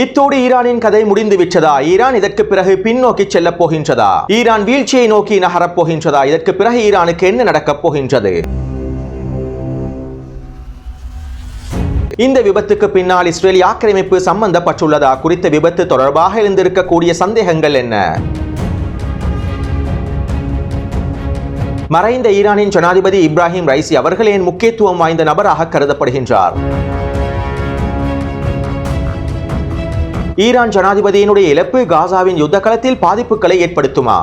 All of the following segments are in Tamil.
இத்தோடு ஈரானின் கதை முடிந்து விட்டதா? ஈரான் இதற்கு பிறகு பின்னோக்கி செல்ல போகின்றதா? ஈரான் வீழ்ச்சியை நோக்கி நகரப் போகின்றதா? இதற்கு பிறகு ஈரானுக்கு என்ன நடக்கப் போகின்றது? இந்த விபத்துக்கு பின்னால் இஸ்ரேல் ஆக்கிரமிப்பு சம்பந்தப்பட்டுள்ளதா? குறித்த விபத்து தொடர்பாக இருந்திருக்கக்கூடிய சந்தேகங்கள் என்ன? மறைந்த ஈரானின் ஜனாதிபதி இப்ராஹிம் ரைசி அவர்கள் ஏன் முக்கியத்துவம் வாய்ந்த நபராக கருதப்படுகின்றார்? ஈரான் ஜனாதிபதியினுடைய இழப்பு காசாவின் யுத்த களத்தில் பாதிப்புகளை ஏற்படுத்துமா?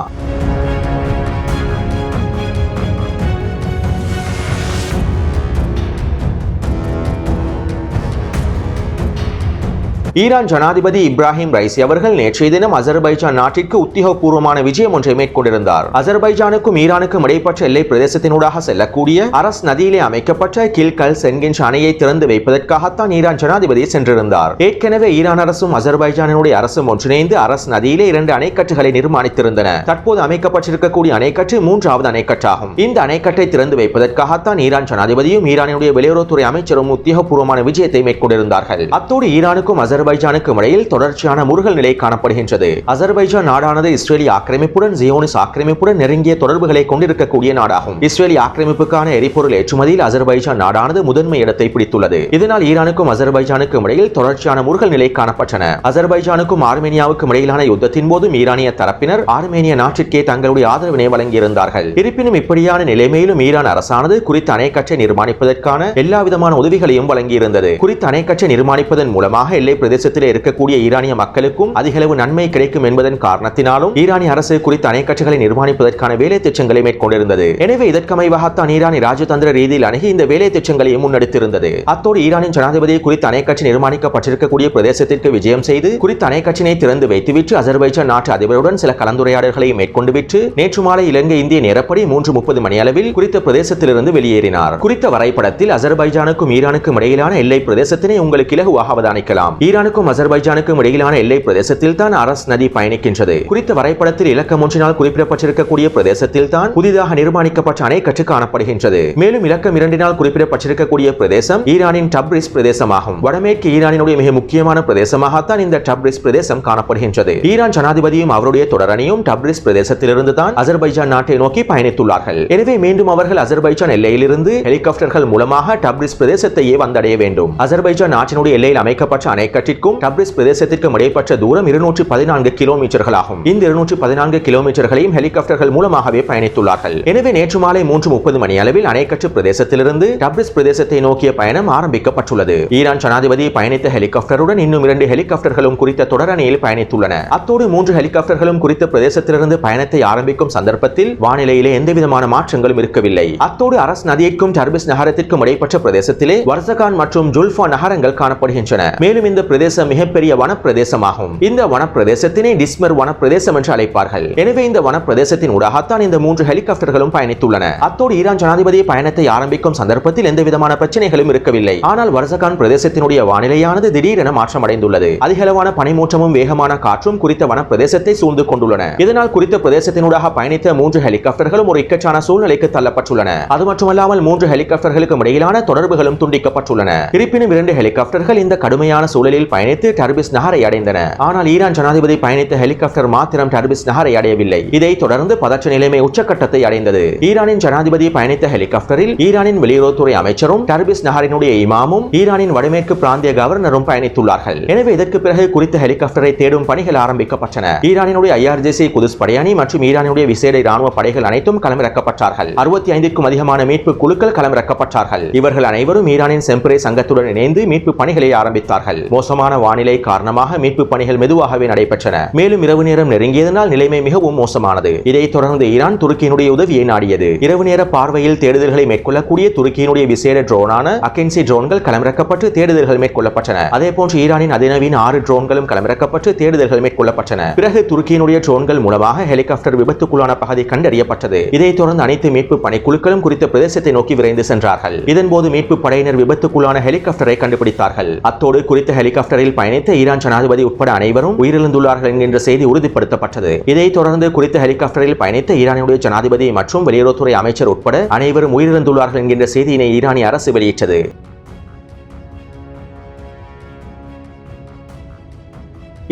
ஈரான் ஜனாதிபதி இப்ராஹிம் ரைசி அவர்கள் நேற்றைய தினம் அசர்பைஜான் நாட்டிற்கு உத்தியோகபூர்வமான விஜயம் ஒன்றை மேற்கொண்டிருந்தார். அசர்பைஜானுக்கும் ஈரானுக்கும் இடைப்பட்ட எல்லை பிரதேசத்தினூடாக செல்லக்கூடிய அரஸ் நதியிலே அமைக்கப்பட்ட கில்கல் சென்கின்ற அணையை திறந்து வைப்பதற்காகத்தான் ஈரான் ஜனாதிபதி சென்றிருந்தார். ஏற்கனவே ஈரான் அரசும் அசர்பைஜானுடைய அரசும் ஒன்றிணைந்து அரஸ் நதியிலே இரண்டு அணைக்கட்டுகளை நிர்மாணித்திருந்தன. தற்போது அமைக்கப்பட்டிருக்கக்கூடிய அணைக்கட்டு மூன்றாவது அணைக்கட்டாகும். இந்த அணைக்கட்டை திறந்து வைப்பதற்காகத்தான் ஈரான் ஜனாதிபதியும் ஈரானுடைய வெளியுறவுத்துறை அமைச்சரும் உத்தியோகபூர்வமான விஜயத்தை மேற்கொண்டிருந்தார்கள். அத்தோடு ஈரானுக்கும் அசர்பைஜானுக்கும் இடையில் தொடர்ச்சியான முருகல் நிலை காணப்படுகின்றது. அசர்பைஜான் நாடானது இஸ்ரேலிய ஆக்கிரமிப்புடன் ஜியோனிஸ் ஆக்கிரமிப்புடன் நெருங்கிய தொடர்புகளை கொண்டிருக்கக்கூடிய நாடாகும். இஸ்ரேலிய ஆக்கிரமிப்புக்கான எரிபொருள் ஏற்றுமதியில் அசர்பைஜான் நாடானது முதன்மை இடத்தை பிடித்துள்ளது. இதனால் ஈரானுக்கும் அசர்பைஜானுக்கும் இடையில் தொடர்ச்சியான முருகல் நிலை காணப்பட்டன. அசர்பைஜானுக்கும் ஆர்மேனியாவுக்கும் இடையிலான யுத்தத்தின் போதும் ஈரானிய தரப்பினர் ஆர்மேனிய நாட்டிற்கே தங்களுடைய ஆதரவினை வழங்கியிருந்தார்கள். இருப்பினும் இப்படியான நிலைமையிலும் ஈரான் அரசானது குறித்த அணைக்கட்டை நிர்மாணிப்பதற்கான எல்லா விதமான உதவிகளையும் வழங்கியிருந்தது. குறித்த அணைக்கட்டை நிர்மாணிப்பதன் மூலமாக எல்லை பிரதேசத்தில் இருக்கக்கூடிய ஈரானிய மக்களுக்கும் அதிகளவு நன்மை கிடைக்கும் என்பதன் காரணத்தினாலும் ஈரானிய அரசு குறித்த அணைக்கட்சிகளை நிர்மாணிப்பதற்கான வேலை திட்டங்களை மேற்கொண்டிருந்தது. எனவே இதற்கமைவாகத்தான் ஈரானி ராஜதந்திர ரீதியில் அணுகி இந்த வேலை திட்டங்களையும் முன்னெடுத்திருந்தது. அத்தோடு ஈரானின் ஜனாதிபதி குறித்த அணைக்கட்சி நிர்மாணிக்கப்பட்டிருக்கக்கூடிய பிரதேசத்திற்கு விஜயம் செய்து குறித்த அணைக்கட்சியினை திறந்து வைத்துவிட்டு அசர்பைஜான் நாட்டு அதிபருடன் சில கலந்துரையாடல்களை மேற்கொண்டு விட்டு நேற்று மாலை இலங்கை இந்திய நேரப்படி மூன்று முப்பது மணி அளவில் குறித்த பிரதேசத்திலிருந்து வெளியேறினார். குறித்த வரைபடத்தில் அசர்பைஜானுக்கும் ஈரானுக்கும் இடையிலான எல்லை பிரதேசத்தினை உங்களுக்கு இலகுவாக அவதானிக்கலாம். ஈரான் ஈரானுக்கும் அசர்பைஜானுக்கும் இடையிலான எல்லை பிரதேசத்தில் தான் அரஸ் நதி பயணிக்கின்றது. குறித்த வரைபடத்தில் இலக்கம் ஒன்றினால் குறிப்பிடப்பட்டிருக்கக்கூடிய பிரதேசத்தில் தான் புதிதாக நிர்மாணிக்கப்பட்ட அணைக்கட்டு காணப்படுகின்றது. மேலும் இலக்கம் இரண்டினால் குறிப்பிடப்பட்டிருக்கக்கூடிய பிரதேசம் ஈரானின் டப்ரிஸ் பிரதேசமாகும். வடமேற்கு ஈரானினுடைய மிக முக்கியமான பிரதேசமாகத்தான் இந்த டப்ரிஸ் பிரதேசம் காணப்படுகின்றது. ஈரான் ஜனாதிபதியும் அவருடைய தொடரணியும் டப்ரிஸ் பிரதேசத்திலிருந்து தான் அசர்பைஜான் நாட்டை நோக்கி பயணித்துள்ளார்கள். எனவே மீண்டும் அவர்கள் அசர்பைஜான் எல்லையிலிருந்து ஹெலிகாப்டர்கள் மூலமாக டப்ரிஸ் பிரதேசத்தையே வந்தடைய வேண்டும். அசர்பைஜான் நாட்டினுடைய எல்லையில் அமைக்கப்பட்ட மாவட்டத்திற்கும் டப்ரிஸ் பிரதேசத்திற்கும் இடைப்பட்ட தூரம் இருநூற்றி பதினான்கு கிலோமீட்டர்களாகும். இந்த இருநூற்றி பதினான்கு கிலோமீட்டர்களையும் ஹெலிகாப்டர்கள் மூலமாகவே பயணித்துள்ளார்கள். எனவே நேற்று மாலை மூன்று முப்பது மணி அளவில் அணைக்கட்டு பிரதேசத்திலிருந்து டப்ரிஸ் பிரதேசத்தை நோக்கிய பயணம் ஆரம்பிக்கப்பட்டுள்ளது. ஈரான் ஜனாதிபதி பயணித்த ஹெலிகாப்டருடன் இன்னும் இரண்டு ஹெலிகாப்டர்களும் குறித்த தொடரணியில் பயணித்துள்ளன. அத்தோடு மூன்று ஹெலிகாப்டர்களும் குறித்த பிரதேசத்திலிருந்து பயணத்தை ஆரம்பிக்கும் சந்தர்ப்பத்தில் வானிலையிலே எந்தவிதமான மாற்றங்களும் இருக்கவில்லை. அத்தோடு அரஸ் நதிக்கும் டர்பிஸ் நகரத்திற்கும் இடைப்பட்ட பிரதேசத்திலே வர்சகான் மற்றும் ஜுல்ஃபா நகரங்கள் காணப்படுகின்றன. மேலும் இந்த பிரதேசம் மிகப்பெரிய வனப்பிரதேசமாகும். இந்த வனப்பிரதேசத்தினை டிஸ்மர் வனப்பிரதேசம் என்று அழைப்பார்கள். எனவே இந்த வனப்பிரதேசத்தின் ஊடாகத்தான் இந்த மூன்று ஹெலிகாப்டர்களும் பயணித்துள்ளன. அத்தோடு ஈரான் ஜனாதிபதி பயணத்தை ஆரம்பிக்கும் சந்தர்ப்பத்தில் எந்த விதமான பிரச்சனைகளும் இருக்கவில்லை. ஆனால் வரசகான் பிரதேசத்தினுடைய வானிலையானது திடீரென மாற்றமடைந்துள்ளது. அதிகளவான பனிமூற்றமும் வேகமான காற்றும் குறித்த வனப்பிரதேசத்தை சூழ்ந்து கொண்டுள்ளன இதனால் குறித்த பிரதேசத்தினூடாக பயணித்த மூன்று ஹெலிகாப்டர்களும் ஒரு இக்கச்சான சூழ்நிலைக்கு தள்ளப்பட்டுள்ளன. அது மட்டுமல்லாமல் மூன்று ஹெலிகாப்டர்களுக்கும் இடையிலான தொடர்புகளும் துண்டிக்கப்பட்டுள்ளன. இருப்பினும் இரண்டு ஹெலிகாப்டர்கள் இந்த கடுமையான சூழலில் பயணித்து டர்பிஸ் நகரை அடைந்தன. ஆனால் ஈரான் ஜனாதிபதி பயணித்த ஹெலிகாப்டர் மாத்திரம் டர்பிஸ் நகரை அடையவில்லை. இதை தொடர்ந்து பதற்ற நிலைமை உச்சக்கட்டத்தை அடைந்தது. ஈரானின் ஜனாதிபதி பயணித்த ஹெலிகாப்டரில் ஈரானின் வெளியுறவுத்துறை அமைச்சரும் டர்பிஸ் நகரினுடைய இமாமும் ஈரானின் வடமேற்கு பிராந்திய கவர்னரும் பயணித்துள்ளார்கள். எனவே இதற்கு பிறகு குறித்த ஹெலிகாப்டரை தேடும் பணிகள் ஆரம்பிக்கப்பட்டன. ஈரானினுடைய ஐஆர்ஜிசி குதிஸ் படையணி மற்றும் ஈரானுடைய விசேட ராணுவ படைகள் அனைத்தும் களமிறக்கப்பட்டார்கள். அறுபத்தி ஐந்திற்கும் அதிகமான மீட்பு குழுக்கள் களமிறக்கப்பட்டார்கள். இவர்கள் அனைவரும் ஈரானின் செம்பரே சங்கத்துடன் இணைந்து மீட்பு பணிகளை ஆரம்பித்தார்கள். மோசமான வானிலை காரணமாக மீட்பு பணிகள் மெதுவாகவே நடைபெற்றன. மேலும் இரவு நேரம் நெருங்கியதனால் நிலைமை மிகவும் மோசமானது. இதைத் தொடர்ந்து ஈரான் துருக்கியினுடைய உதவியை நாடியது. இரவு நேர பார்வையில் தேடுதல்களை மேற்கொள்ளக்கூடிய துருக்கியினுடைய விசேட ட்ரோனான அகென்சி ட்ரோன்கள் களமிறக்கப்பட்டு தேடுதல்கள் மேற்கொள்ளப்பட்டன. அதே போன்று ஈரானின் அதிநவீன ஆறு ட்ரோன்களும் களமிறக்கப்பட்டு தேடுதல்கள் மேற்கொள்ளப்பட்டன. பிறகு துருக்கியினுடைய ட்ரோன்கள் மூலமாக ஹெலிகாப்டர் விபத்துக்குள்ளான பகுதி கண்டறியப்பட்டது. இதைத் தொடர்ந்து அனைத்து மீட்பு பணிக்குழுக்களும் குறித்த பிரதேசத்தை நோக்கி விரைந்து சென்றார்கள். இதன்போது மீட்பு படையினர் விபத்துக்குள்ளான ஹெலிகாப்டரை கண்டுபிடித்தார்கள். அத்தோடு குறித்த ஹெலிகாப்டரில் பயணித்த ஈரான் ஜனாதிபதி உட்பட அனைவரும் உயிரிழந்துள்ளார்கள் என்கின்ற செய்தி உறுதிப்படுத்தப்பட்டது. இதைத் தொடர்ந்து குறித்த ஹெலிகாப்டரில் பயணித்த ஈரானுடைய ஜனாதிபதி மற்றும் வெளியுறவுத்துறை அமைச்சர் உட்பட அனைவரும் உயிரிழந்துள்ளார்கள் என்கின்ற செய்தியினை ஈரானிய அரசு வெளியிட்டது.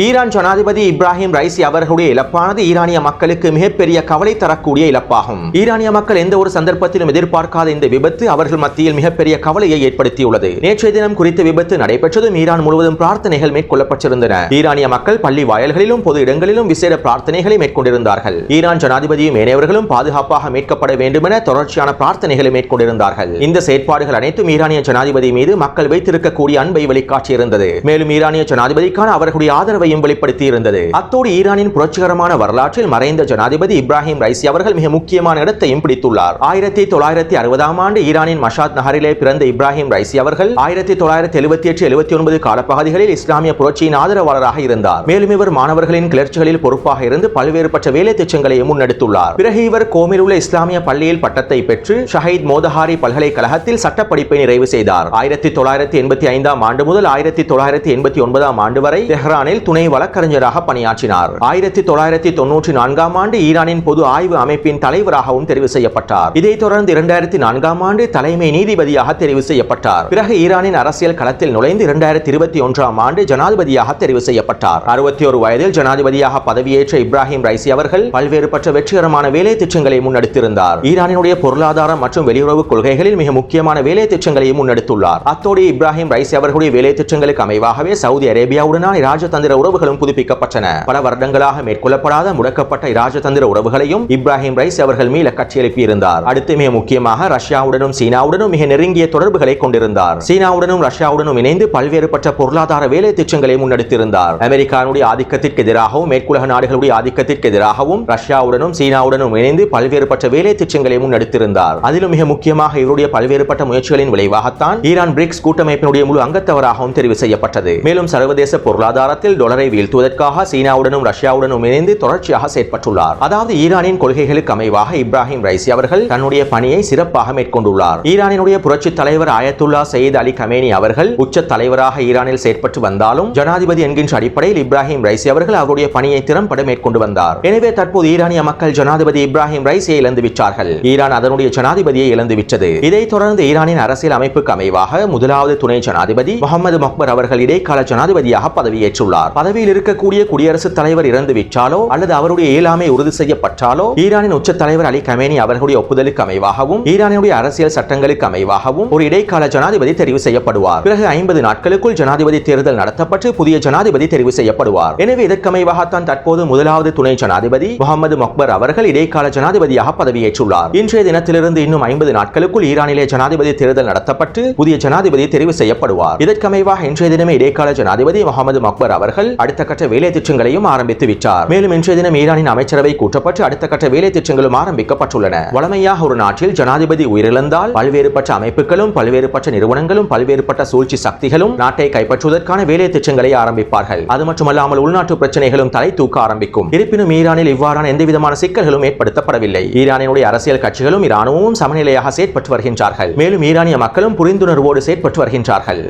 ஈரான் ஜனாதிபதி இப்ராஹிம் ரைசி அவர்களுடைய இழப்பானது ஈரானிய மக்களுக்கு மிகப்பெரிய கவலை தரக்கூடிய இழப்பாகும். ஈரானிய மக்கள் எந்த ஒரு சந்தர்ப்பத்திலும் எதிர்பார்க்காத இந்த விபத்து அவர்கள் மத்தியில் மிகப்பெரிய கவலையை ஏற்படுத்தியுள்ளது. நேற்றைய தினம் குறித்த விபத்து நடைபெற்றதும் ஈரான் முழுவதும் பிரார்த்தனைகள் மேற்கொள்ளப்பட்டிருந்தன. ஈரானிய மக்கள் பள்ளி வாயல்களிலும் பொது இடங்களிலும் விசேட பிரார்த்தனைகளை மேற்கொண்டிருந்தார்கள். ஈரான் ஜனாதிபதியும் ஏனையவர்களும் பாதுகாப்பாக மீட்கப்பட வேண்டும் என தொடர்ச்சியான பிரார்த்தனைகளை மேற்கொண்டிருந்தார்கள். இந்த செயற்பாடுகள் அனைத்தும் ஈரானிய ஜனாதிபதி மீது மக்கள் வைத்திருக்கக்கூடிய அன்பை வெளிக்காட்டியிருந்தது. மேலும் ஈரானிய ஜனாதிபதிக்கான அவர்களுடைய ஆதரவை ஆதரவையும் வெளிப்படுத்தி இருந்தது அத்தோடு ஈரானின் புரட்சிகரமான வரலாற்றில் மறைந்த ஜனாதிபதி இப்ராஹிம் ரைசி அவர்கள் மிக முக்கியமான இடத்தையும் பிடித்துள்ளார். ஆயிரத்தி தொள்ளாயிரத்தி அறுபதாம் ஆண்டு ஈரானின் மஷாத் நகரிலே பிறந்த இப்ராஹிம் ரைசி அவர்கள் ஆயிரத்தி தொள்ளாயிரத்தி எழுபத்தி எட்டு எழுபத்தி ஒன்பது காலப்பகுதிகளில் இஸ்லாமிய புரட்சியின் ஆதரவாளராக இருந்தார். மேலும் இவர் மாணவர்களின் கிளர்ச்சிகளில் பொறுப்பாக இருந்து பல்வேறுபட்ட வேலை திட்டங்களை முன்னெடுத்துள்ளார். பிறகு இவர் கோமில் உள்ள இஸ்லாமிய பள்ளியில் பட்டத்தை பெற்று ஷஹீத் மோதஹாரி பல்கலைக்கழகத்தில் சட்டப்படிப்பை நிறைவு செய்தார். ஆயிரத்தி தொள்ளாயிரத்தி எண்பத்தி ஐந்தாம் ஆண்டு முதல் ஆயிரத்தி தொள்ளாயிரத்தி எண்பத்தி ஒன்பதாம் ஆண்டு வரை தெஹ்ரானில் துணை வழக்கறிஞராக பணியாற்றினார். ஆயிரத்தி தொள்ளாயிரத்தி தொன்னூற்றி நான்காம் ஆண்டு ஈரானின் பொது ஆய்வு அமைப்பின் தலைவராகவும் தெரிவு செய்யப்பட்டார். இதைத் தொடர்ந்து இரண்டாயிரத்தி நான்காம் ஆண்டு தலைமை நீதிபதியாக தெரிவு செய்யப்பட்டார். பிறகு ஈரானின் அரசியல் களத்தில் நுழைந்து இரண்டாயிரத்தி இருபத்தி ஒன்றாம் ஆண்டு ஜனாதிபதியாக தெரிவு செய்யப்பட்டார். அறுபத்தி ஒரு வயதில் ஜனாதிபதியாக பதவியேற்ற இப்ராஹிம் ரைசி அவர்கள் பல்வேறுபட்ட வெற்றிகரமான வேலை திட்டங்களை முன்னெடுத்திருந்தார். ஈரானினுடைய பொருளாதார மற்றும் வெளியுறவு கொள்கைகளில் மிக முக்கியமான வேலை திட்டங்களையும் முன்னெடுத்துள்ளார். அத்தோடு இப்ராஹிம் ரைசி அவர்களுடைய வேலை திட்டங்களுக்கு அமைவாகவே சவுதி அரேபியாவுடனான இராஜதந்திர உறவுகளும் புதுப்பிக்கப்பட்டன. பல வருடங்களாக மேற்கொள்ளப்படாத முடக்கப்பட்ட இராஜதந்திர உறவுகளையும் இப்ராஹிம் ரைஸ் அவர்கள் மீள கட்சியெழுப்பியிருந்தார் அடுத்து மிக முக்கியமாக ரஷ்யாவுடனும் சீனாவுடனும் மிக நெருங்கிய தொடர்புகளை கொண்டிருந்தார். சீனாவுடனும் ரஷ்யாவுடனும் இணைந்து பல்வேறுபட்ட பொருளாதார வேலை திட்டங்களை முன்னெடுத்திருந்தார். அமெரிக்காவுடைய ஆதிக்கத்திற்கு எதிராகவும் மேற்குலக நாடுகளுடைய ஆதிக்கத்திற்கு எதிராகவும் ரஷ்யாவுடனும் சீனாவுடனும் இணைந்து பல்வேறுபட்ட வேலை திட்டங்களை முன்னெடுத்திருந்தார். அதிலும் மிக முக்கியமாக இவருடைய பல்வேறுபட்ட முயற்சிகளின் விளைவாகத்தான் ஈரான் பிரிக்ஸ் கூட்டமைப்பினுடைய முழு அங்கத்தவராகவும் தெரிவு செய்யப்பட்டது. மேலும் சர்வதேச பொருளாதாரத்தில் டொலர் வீழ்த்துவதற்காக சீனாவுடனும் ரஷ்யாவுடனும் இணைந்து தொடர்ச்சியாக செயற்பட்டுள்ளார். அதாவது ஈரானின் கொள்கைகளுக்கு அமைவாக இப்ராஹிம் ரைசி அவர்கள் தன்னுடைய பணியை சிறப்பாக மேற்கொண்டுள்ளார். ஈரானினுடைய புரட்சி தலைவர் ஆயத்துல்லா சயீத் அலி கமேனி அவர்கள் உச்ச தலைவராக ஈரானில் செயற்பட்டு வந்தாலும் ஜனாதிபதி என்கின்ற அடிப்படையில் இப்ராஹிம் ரைசி அவர்கள் அவருடைய பணியை திறம்பட மேற்கொண்டு வந்தார். எனவே தற்போது ஈரானிய மக்கள் ஜனாதிபதி இப்ராஹிம் ரைசியை இழந்துவிட்டார்கள் ஈரான் அதனுடைய ஜனாதிபதியை இழந்து விட்டது. இதைத் தொடர்ந்து ஈரானின் அரசியல் அமைப்புக்கு அமைவாக முதலாவது துணை ஜனாதிபதி முகமது மக்பர் அவர்கள் இடைக்கால ஜனாதிபதியாக பதவியேற்றுள்ளார். பதவியில் இருக்கக்கூடிய குடியரசுத் தலைவர் இறந்து விட்டாலோ அல்லது அவருடைய இயலாமை உறுதி செய்யப்பட்டாலோ ஈரானின் உச்ச தலைவர் அலி கமேனி அவர்களுடைய ஒப்புதலுக்கு அமைவாகவும் ஈரானுடைய அரசியல் சட்டங்களுக்கு அமைவாகவும் ஒரு இடைக்கால ஜனாதிபதி தெரிவு செய்யப்படுவார். பிறகு ஐம்பது நாட்களுக்குள் ஜனாதிபதி தேர்தல் நடத்தப்பட்டு புதிய ஜனாதிபதி தெரிவு செய்யப்படுவார். எனவே இதற்கமைவாகத்தான் தற்போது முதலாவது துணை ஜனாதிபதி முகமது மக்பர் அவர்கள் இடைக்கால ஜனாதிபதியாக பதவியேற்றுள்ளார். இன்றைய தினத்திலிருந்து இன்னும் ஐம்பது நாட்களுக்குள் ஈரானிலே ஜனாதிபதி தேர்தல் நடத்தப்பட்டு புதிய ஜனாதிபதி தெரிவு செய்யப்படுவார். இதற்கமைவாக இன்றைய தினமே இடைக்கால ஜனாதிபதி முகமது மக்பர் அவர்கள் அடுத்த கட்ட வேலை திட்டங்களையும் ஆரம்பித்து விட்டார். மேலும் இன்றைய தினம் ஈரானின் அமைச்சரவை கூட்டப்பட்டு அடுத்த கட்ட வேலை திட்டங்களும் ஆரம்பிக்கப்பட்டுள்ளன. வளமையாக ஒரு நாட்டில் ஜனாதிபதி உயிரிழந்தால் பல்வேறுபட்ட அமைப்புகளும் பல்வேறுபட்ட நிறுவனங்களும் பல்வேறுபட்ட சூழ்ச்சி சக்திகளும் நாட்டை கைப்பற்றுவதற்கான வேலை திட்டங்களை ஆரம்பிப்பார்கள். அது மட்டுமல்லாமல் உள்நாட்டு பிரச்சனைகளும் தலை தூக்க ஆரம்பிக்கும். இருப்பினும் ஈரானில் இவ்வாறான எந்தவிதமான சிக்கல்களும் ஏற்படுத்தப்படவில்லை. ஈரானினுடைய அரசியல் கட்சிகளும் இராணுவமும் சமநிலையாக செயற்பட்டு வருகின்றார்கள். மேலும் ஈரானிய மக்களும் புரிந்துணர்வோடு செயற்பட்டு வருகின்றார்கள்.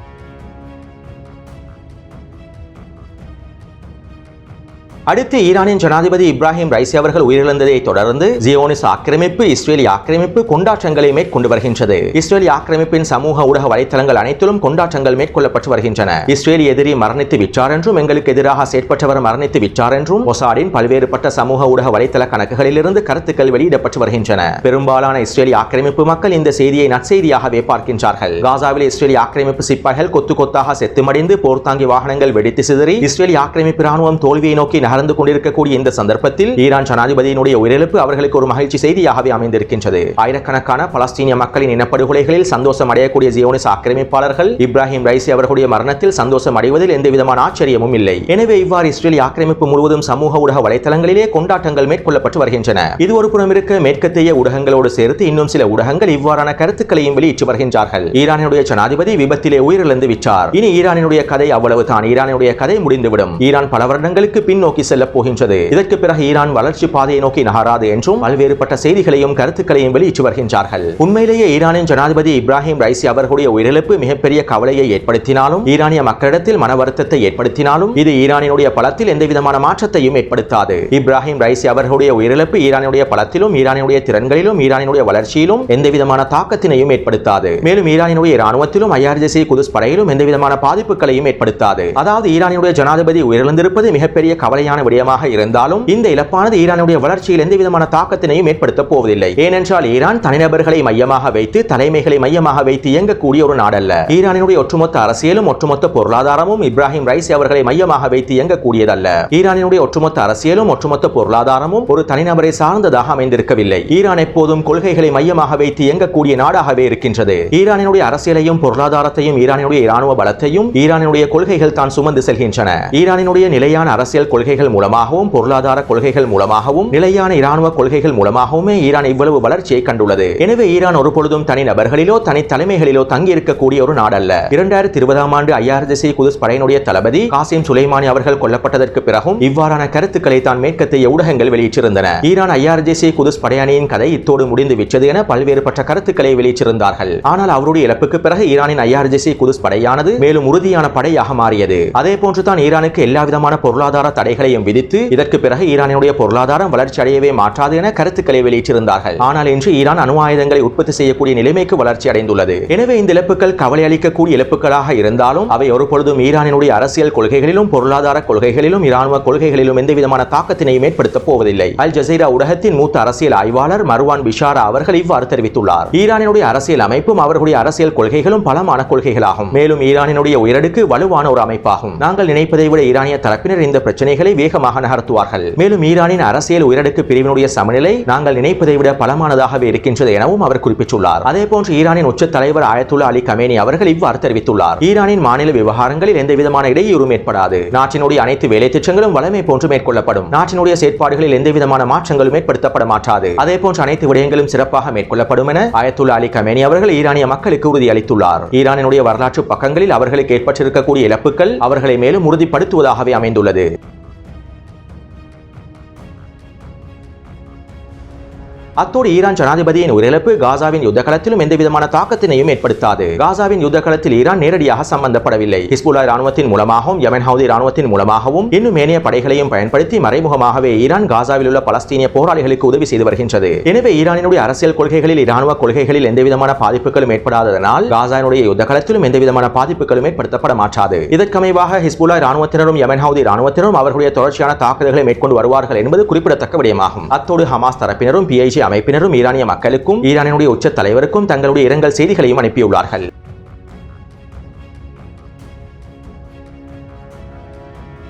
அடுத்து ஈரானின் ஜனாதிபதி இப்ராஹிம் ரைசி அவர்கள் உயிரிழந்ததை தொடர்ந்து ஜியோனிஸ் ஆக்கிரமிப்பு இஸ்ரேலி ஆக்கிரமிப்பு கொண்டாட்டங்களை மேற்கொண்டு வருகின்றது. இஸ்ரேலி ஆக்கிரமிப்பின் சமூக ஊடக வலைத்தளங்கள் அனைத்திலும் கொண்டாட்டங்கள் மேற்கொள்ளப்பட்டு வருகின்றன. இஸ்ரேலி எதிரி மரணித்து விட்டார் என்றும் எங்களுக்கு எதிராக செயற்பட்டவர் மரணித்து விட்டார் என்றும் மொசாடின் பல்வேறுபட்ட சமூக ஊடக வலைத்தள கணக்குகளிலிருந்து கருத்துக்கள் வெளியிடப்பட்டு வருகின்றன. பெரும்பாலான இஸ்ரேலி ஆக்கிரமிப்பு மக்கள் இந்த செய்தியை நற்செய்தியாகவே பார்க்கின்றார்கள். காசாவில் இஸ்ரேலி ஆக்கிரமிப்பு சிப்பாய்கள் கொத்து கொத்தாக செத்துமடிந்து போர்த்தாங்கி வாகனங்கள் வெடித்து சிதறி இஸ்ரேலி ஆக்கிரமிப்பு ராணுவம் தோல்வியை நோக்கி நடந்து கொண்டிருக்கக்கூடிய இந்த சந்தர்ப்பத்தில் ஈரான் ஜனாதிபதியினுடைய உயிரிழப்பு அவர்களுக்கு ஒரு மகிழ்ச்சி செய்தியாகவே அமைந்திருக்கின்றது. ஆயிரக்கணக்கான பலஸ்தீனிய மக்களின் இனப்படுகொலைகளில் சந்தோஷம் அடையக்கூடிய ஜியோனிஸ் ஆக்கிரமிப்பாளர்கள் இப்ராஹிம் ரைசி அவர்களுடைய மரணத்தில் சந்தோஷம் அடைவதில் எந்தவிதமான ஆச்சரியமும் இல்லை. எனவே இவ்வாறு இஸ்ரேல் ஆக்கிரமிப்பு முழுவதும் சமூக ஊடக வலைத்தளங்களிலே கொண்டாட்டங்கள் மேற்கொள்ளப்பட்டு வருகின்றன. இது ஒரு புறம் இருக்க மேற்கத்திய ஊடகங்களோடு சேர்த்து இன்னும் சில ஊடகங்கள் இவ்வாறான கருத்துக்களையும் வெளியிட்டு வருகின்றார்கள். ஈரானினுடைய ஜனாதிபதி விபத்திலே உயிரிழந்து விட்டார். இனி ஈரானினுடைய கதை அவ்வளவுதான். ஈரானுடைய கதை முடிந்துவிடும். ஈரான் பல வருடங்களுக்கு பின்னோக்கி செல்லப் போகின்றது. இதற்கு பிறகு ஈரான் வளர்ச்சி பாதையை நோக்கி நகராது என்றும் பல்வேறுபட்ட செய்திகளையும் கருத்துக்களையும் வெளியிட்டு வருகின்றார்கள் உண்மையிலேயே ஈரானின் ஜனாதிபதி இப்ராஹிம் ரைசி அவர்களுடைய உயிரிழப்பு மிகப்பெரிய கவலையை ஏற்படுத்தினாலும் ஈரானிய மக்களிடத்தில் மன வருத்தத்தை ஏற்படுத்தினாலும் இது ஈரானினுடைய பலத்தில் எந்த விதமான மாற்றத்தையும் ஏற்படுத்தாது. இப்ராஹிம் ரைசி அவர்களுடைய உயிரிழப்பு ஈரானுடைய பலத்திலும் ஈரானுடைய திறன்களிலும் ஈரானினுடைய வளர்ச்சியிலும் எந்த விதமான தாக்கத்தினையும் ஏற்படுத்தாது. மேலும் ஈரானினுடைய ராணுவத்திலும் ஐஆர்ஜிசி குதுஸ் படையிலும் எந்த விதமான பாதிப்புகளையும் ஏற்படுத்தாது. அதாவது ஈரானினுடைய ஜனாதிபதி உயிரிழந்திருப்பது மிகப்பெரிய கவலையான விடயமாக இருந்தாலும் இந்த இழப்பானது ஈரானுடைய வளர்ச்சியில் எந்த விதமான தாக்கத்தினையும் ஏற்படுத்த போவதில்லை. ஏனென்றால் ஈரான் தனிநபர்களை மையமாக வைத்து தலைமைகளை மையமாக வைத்து இயங்கக்கூடிய ஒரு நாடல்ல. ஈரானினுடைய ஒட்டுமொத்த அரசியலும் ஒட்டுமொத்த பொருளாதாரமும் இப்ராஹிம் ரைசி அவர்களை மையமாக வைத்து இயங்கக்கூடியதல்ல. ஈரானினுடைய ஒட்டுமொத்த அரசியலும் ஒட்டுமொத்த பொருளாதாரமும் ஒரு தனிநபரை சார்ந்ததாக அமைந்திருக்கவில்லை. ஈரான் எப்போதும் கொள்கைகளை மையமாக வைத்து இயங்கக்கூடிய நாடாகவே இருக்கின்றது. ஈரானினுடைய அரசியலையும் பொருளாதாரத்தையும் ஈரானினுடைய இராணுவ பலத்தையும் ஈரானினுடைய கொள்கைகள் தான் சுமந்து செல்கின்றன. ஈரானினுடைய நிலையான அரசியல் கொள்கைகள் மூலமாகவும் பொருளாதார கொள்கைகள் மூலமாகவும் நிலையான இராணுவ கொள்கைகள் மூலமாகவுமே ஈரான் இவ்வளவு வளர்ச்சியை கண்டுள்ளது. எனவே ஈரான் ஒருபொழுதும் தனி நபர்களிலோ தனி தலைமைகளிலோ தங்கியிருக்கக்கூடிய ஒரு நாடல்ல. இரண்டாயிரத்தி இருபதாம் ஆண்டு ஐஆர்ஜிசி குதுஸ் படையினுடைய தளபதி காசிம் சுலைமானி அவர்கள் கொல்லப்பட்டதற்கு பிறகும் இவ்வாறான கருத்துக்களை தான் மேற்கத்திய ஊடகங்கள் வெளியிட்டிருந்தன. ஈரான் ஐஆர்ஜிசி குதுஸ் படையணியின் கதை இத்தோடு முடிந்து விட்டது என பல்வேறுபட்ட கருத்துக்களை வெளியிட்டிருந்தார்கள். ஆனால் அவருடைய இழப்புக்கு பிறகு ஈரானின் ஐஆர்ஜிசி குதுஸ் படையானது மேலும் உறுதியான படையாக மாறியது. அதே போன்றுதான் ஈரானுக்கு எல்லா விதமான பொருளாதார தடையும் விதித்து இதற்கு பிறகு ஈரானுடைய பொருளாதாரம் வளர்ச்சி அடையவே மாற்றாது என கருத்துக்களை வெளியிட்டிருந்தார்கள். ஆனால் இன்று ஈரான் அணு ஆயுதங்களை உற்பத்தி செய்யக்கூடிய நிலைமைக்கு வளர்ச்சி அடைந்துள்ளது. எனவே இந்த இழப்புகள் கவலை அளிக்கக்கூடிய இழப்புகளாக இருந்தாலும் அவை ஒருபொழுதும் ஈரானினுடைய அரசியல் கொள்கைகளிலும் பொருளாதார கொள்கைகளிலும் இராணுவ கொள்கைகளிலும் எந்தவிதமான தாக்கத்தினையும் ஏற்படுத்தப் போவதில்லை. அல் ஜசீரா ஊடகத்தின் மூத்த அரசியல் ஆய்வாளர் மருவான் பிஷாரா அவர்கள் இவ்வாறு தெரிவித்துள்ளார். ஈரானினுடைய அரசியல் அமைப்பும் அவர்களுடைய அரசியல் கொள்கைகளும் பலமான கொள்கைகளாகும். மேலும் ஈரானினுடைய உயரடுக்கு வலுவான ஒரு அமைப்பாகும். நாங்கள் நினைப்பதை விட ஈரானிய தரப்பினர் இந்த பிரச்சனைகளை வேகமாக நகர்த்துவார்கள். மேலும் ஈரானின் அரசியல் உயரடுக்கு பிரிவினுடைய சமநிலை நாங்கள் நினைப்பதை விட பலமானதாகவே இருக்கின்றது எனவும் அவர் குறிப்பிட்டுள்ளார். அதேபோன்று ஈரானின் உச்ச தலைவர் ஆயத்துல்லா அலி கமேனி அவர்கள் இவ்வாறு தெரிவித்துள்ளார். ஈரானின் மாநில விவகாரங்களில் எந்த விதமான இடையூறும் ஏற்படாது. நாட்டினுடைய அனைத்து வேலை திட்டங்களும் வளமை போன்று மேற்கொள்ளப்படும். நாட்டினுடைய செயற்பாடுகளில் எந்த விதமான மாற்றங்களும் ஏற்படுத்தப்பட மாட்டாது. அதே போன்று அனைத்து விடயங்களும் சிறப்பாக மேற்கொள்ளப்படும் என ஆயத்துல்லா அலி கமேனி அவர்கள் ஈரானிய மக்களுக்கு உறுதியளித்துள்ளார். ஈரானினுடைய வரலாற்று பக்கங்களில் அவர்களுக்கு ஏற்பட்டிருக்கக்கூடிய இழப்புகள் அவர்களை மேலும் உறுதிப்படுத்துவதாகவே அமைந்துள்ளது. அத்தோடு ஈரான் ஜனாதிபதியின் உயிரிழப்பு காசாவின் யுத்த களத்திலும் எந்த விதமான தாக்கத்தினையும் ஏற்படுத்தாது. காசாவின் யுத்த களத்தில் ஈரான் நேரடியாக சம்பந்தப்படவில்லை. ஹிஸ்புல்லா ராணுவத்தின் மூலமாகவும் யமன் ஹவுதி ராணுவத்தின் மூலமாகவும் இன்னும் ஏனைய படைகளையும் பயன்படுத்தி மறைமுகமாகவே ஈரான் காசாவில் உள்ள பலஸ்தீனிய போராளிகளுக்கு உதவி செய்து வருகின்றது. எனவே ஈரானினுடைய அரசியல் கொள்கைகளில் இராணுவ கொள்கைகளில் எந்தவிதமான பாதிப்புகளும் ஏற்படாததனால் காசாவினுடைய யுத்த களத்திலும் எந்தவிதமான பாதிப்புகளும் ஏற்படுத்தப்பட மாட்டாது. இதற்கமைவாக ஹிஸ்புல்லா ராணுவத்தினரும் யமன் ஹவுதி ராணுவத்தினரும் அவர்களுடைய தொடர்ச்சியான தாக்குதல்களை மேற்கொண்டு வருவார்கள் என்பது குறிப்பிடத்தக்க விடயமாகும். அத்தோடு ஹமாஸ் தரப்பினரும் பிஐஜி அமைப்பினரும் ஈரானிய மக்களுக்கும் ஈரானினுடைய உச்ச தலைவருக்கும் தங்களுடைய இரங்கல் செய்திகளையும் அனுப்பியுள்ளார்கள்.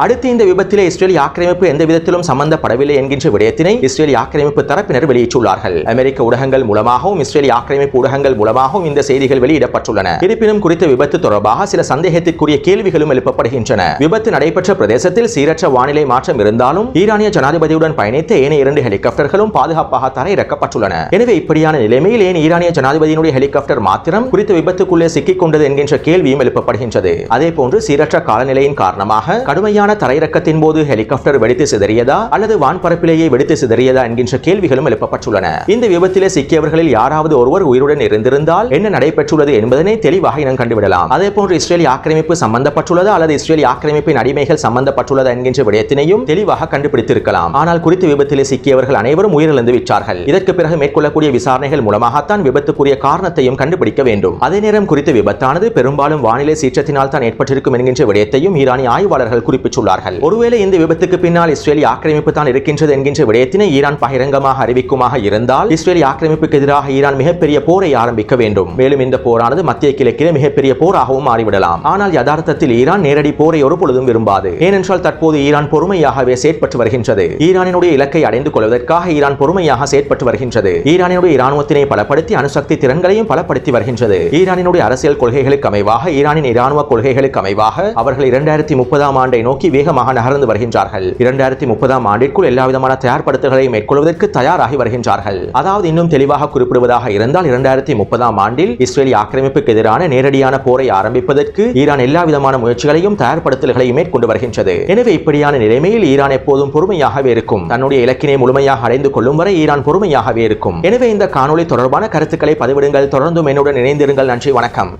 அடுத்து இந்த விபத்தில் இஸ்ரேல் ஆக்கிரமிப்பு எந்த விதத்திலும் சம்பந்தப்படவில்லை என்கின்ற விடயத்தினை இஸ்ரேல் ஆக்கிரமிப்பு தரப்பினர் வெளியிட்டுள்ளார்கள். அமெரிக்க ஊடகங்கள் மூலமாகவும் இஸ்ரேல் ஆக்கிரமிப்பு ஊடகங்கள் மூலமாகவும் இந்த செய்திகள் வெளியிடப்பட்டுள்ளன. இருப்பினும் குறித்த விபத்து தொடர்பாக சில சந்தேகத்திற்குரிய கேள்விகளும் எழுப்பப்படுகின்றன. விபத்து நடைபெற்ற பிரதேசத்தில் சீரற்ற வானிலை மாற்றம் இருந்தாலும் ஈரானிய ஜனாதிபதியுடன் பயணித்த ஏனைய இரண்டு ஹெலிகாப்டர்களும் பாதுகாப்பாக தரையிறக்கப்பட்டுள்ளன. எனவே இப்படியான நிலைமையில் ஏன் ஈரானிய ஜனாதிபதியினுடைய ஹெலிகாப்டர் மாத்திரம் குறித்த விபத்துக்குள்ளே சிக்கிக் கொண்டது என்கின்ற கேள்வியும் எழுப்பப்படுகின்றது. அதே போன்று சீரற்ற காலநிலையின் காரணமாக கடுமையான விமான தரையிறக்கத்தின் போது ஹெலிகாப்டர் வெடித்து சிதறியதா அல்லது வான்பரப்பிலேயே வெடித்து சிதறியதா என்கின்ற கேள்விகளும் எழுப்பப்பட்டுள்ளன. இந்த விபத்திலே சிக்கியவர்களில் யாராவது ஒருவர் உயிருடன் இருந்திருந்தால் என்ன நடைபெற்றுள்ளது என்பதனை தெளிவாக இனம் கண்டுவிடலாம். அதே போன்று இஸ்ரேல் ஆக்கிரமிப்பு சம்பந்தப்பட்டுள்ளதா அல்லது இஸ்ரேல் ஆக்கிரமிப்பின் அடிமைகள் சம்பந்தப்பட்டுள்ளதா என்கின்ற விடயத்தினையும் தெளிவாக கண்டுபிடித்திருக்கலாம். ஆனால் குறித்த விபத்திலே சிக்கியவர்கள் அனைவரும் உயிரிழந்து விட்டார்கள். இதற்கு பிறகு மேற்கொள்ளக்கூடிய விசாரணைகள் மூலமாகத்தான் விபத்துக்குரிய காரணத்தையும் கண்டுபிடிக்க வேண்டும். அதே நேரம் குறித்த விபத்தானது பெரும்பாலும் வானிலை சீற்றத்தினால் தான் ஏற்பட்டிருக்கும் என்கின்ற விடயத்தையும் ஈரானிய ஆய்வாளர்கள் தெரிவித்துள்ளார்கள். ஒருவேளை இந்த விபத்துக்கு பின்னால் இஸ்ரேலி ஆக்கிரமிப்பு தான் இருக்கின்றது என்கின்ற விடயத்தினை ஈரான் பகிரங்கமாக அறிவிக்குமாக இருந்தால் இஸ்ரேலி ஆக்கிரமிப்புக்கு எதிராக ஈரான் மிகப்பெரிய போரை ஆரம்பிக்க வேண்டும். மேலும் இந்த போரானது மத்திய கிழக்கிலே மிகப்பெரிய போராகவும் மாறிவிடலாம். ஆனால் யதார்த்தத்தில் ஈரான் நேரடி போரை ஒருபொழுதும் விரும்பாது. ஏனென்றால் தற்போது ஈரான் பொறுமையாகவே செயற்பட்டு வருகின்றது. ஈரானினுடைய இலக்கை அடைந்து கொள்வதற்காக ஈரான் பொறுமையாக செயற்பட்டு வருகின்றது. ஈரானினுடைய இராணுவத்தினை பலப்படுத்தி அணுசக்தி திறன்களையும் பலப்படுத்தி வருகின்றது. ஈரானினுடைய அரசியல் கொள்கைகளுக்கு அமைவாக ஈரானின் இராணுவ கொள்கைகளுக்கு அமைவாக அவர்கள் இரண்டாயிரத்தி முப்பதாம் ஆண்டை நோக்கி நோக்கி வேகமாக நகர்ந்து வருகின்றார்கள். இரண்டாயிரத்தி முப்பதாம் ஆண்டிற்குள் எல்லா விதமான தயார்படுத்தல்களை மேற்கொள்வதற்கு தயாராகி வருகின்றார்கள். அதாவது இன்னும் தெளிவாக குறிப்பிடுவதாக இருந்தால் இரண்டாயிரத்தி முப்பதாம் ஆண்டில் இஸ்ரேலிய ஆக்கிரமிப்புக்கு எதிரான நேரடியான போரை ஆரம்பிப்பதற்கு ஈரான் எல்லா விதமான முயற்சிகளையும் தயார்படுத்தல்களையும் மேற்கொண்டு வருகின்றது. எனவே இப்படியான நிலைமையில் ஈரான் எப்போதும் பொறுமையாகவே இருக்கும். தன்னுடைய இலக்கினை முழுமையாக அடைந்து கொள்ளும் வரை ஈரான் பொறுமையாகவே இருக்கும். எனவே இந்த காணொலி தொடர்பான கருத்துக்களை பதிவிடுங்கள். தொடர்ந்தும் என்னுடன் இணைந்திருங்கள். நன்றி வணக்கம்.